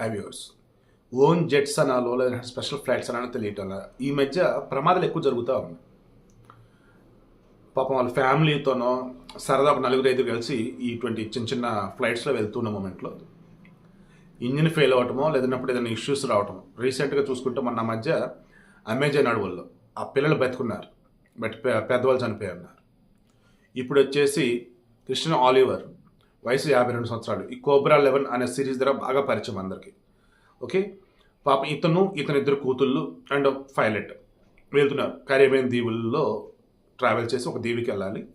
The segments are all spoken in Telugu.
హైవేవర్స్ ఓన్ జెట్స్ అనాలో లేదా స్పెషల్ ఫ్లైట్స్ అనాలో తెలియటం లేదు. ఈ మధ్య ప్రమాదాలు ఎక్కువ జరుగుతూ ఉన్నాయి. పాపం వాళ్ళ ఫ్యామిలీతోనో సరదా ఒక నలుగురు ఐదు కలిసి ఇటువంటి చిన్న చిన్న ఫ్లైట్స్లో వెళ్తున్న మూమెంట్లో ఇంజిన్ ఫెయిల్ అవ్వటమో లేదన్నప్పుడు ఏదైనా ఇష్యూస్ రావటం రీసెంట్గా చూసుకుంటే మొన్న మధ్య అమెజాన్ అడవుల్లో ఆ పిల్లలు బతుకున్నారు. బట్ పెద్దవాళ్ళు పెద్దవాళ్ళు ఉన్నారు. ఇప్పుడు వచ్చేసి కృష్ణ ఆలివర్ వయసు యాభై రెండు సంవత్సరాలు. ఈ కోబ్రా లెవెన్ అనే సిరీస్ ద్వారా బాగా పరిచయం అందరికి. ఓకే? పాప ఇతను ఇతని ఇద్దరు కూతుళ్ళు అండ్ పైలట్. వెళ్తున్నారు కరేబియన్ దీవుల్లో ట్రావెల్ చేసి ఒక దీవికి వెళ్ళాలి.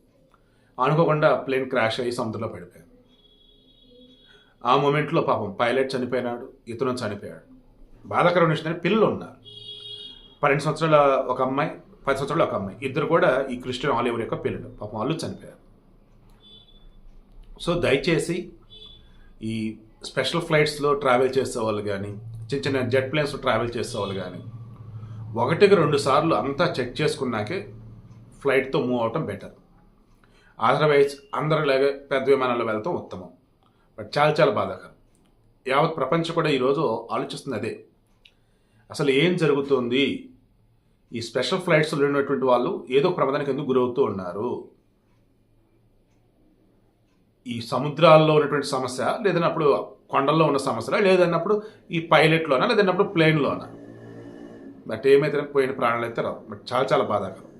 అనుకోకుండా ప్లేన్ క్రాష్ అయ్యి సముద్రంలో పడిపోయారు ఆ మూమెంట్లో పాపం పైలట్ చనిపోయినాడు ఇతను చనిపోయాడు. బాధాకరమైన విషయం పిల్లలు ఉన్నారు. పన్నెండు సంవత్సరాల ఒక అమ్మాయి పది సంవత్సరాల ఒక అమ్మాయి. ఇద్దరు కూడా ఈ క్రిస్టియన్ ఆలివర్ యొక్క పిల్లలు. పాపం వాళ్ళు చనిపోయారు. సో దయచేసి ఈ స్పెషల్ ఫ్లైట్స్లో ట్రావెల్ చేసే వాళ్ళు కానీ చిన్న చిన్న జెట్ ప్లేన్స్లో ట్రావెల్ చేసే వాళ్ళు కానీ ఒకటికి రెండు సార్లు అంతా చెక్ చేసుకున్నాకే ఫ్లైట్తో మూవ్ అవటం బెటర్. అదర్వైజ్ అందరిలాగే పెద్ద విమానాల్లో వెళ్తాం ఉత్తమం. బట్ చాలా చాలా బాధాకరం. యావత్ ప్రపంచం కూడా ఈరోజు ఆలోచిస్తుంది అదే. అసలు ఏం జరుగుతుంది? ఈ స్పెషల్ ఫ్లైట్స్లో ఉన్నటువంటి వాళ్ళు ఏదో ప్రమాదానికి ఎందుకు గురవుతూ ఉన్నారు? ఈ సముద్రాల్లో ఉన్నటువంటి సమస్య లేదన్నప్పుడు కొండల్లో ఉన్న సమస్య లేదన్నప్పుడు ఈ పైలట్లోనా లేదన్నప్పుడు ప్లేన్లోనా? బట్ ఏమైతే పోయిన ప్రాణాలు అయితే రావు. బట్ చాలా చాలా బాధాకరం.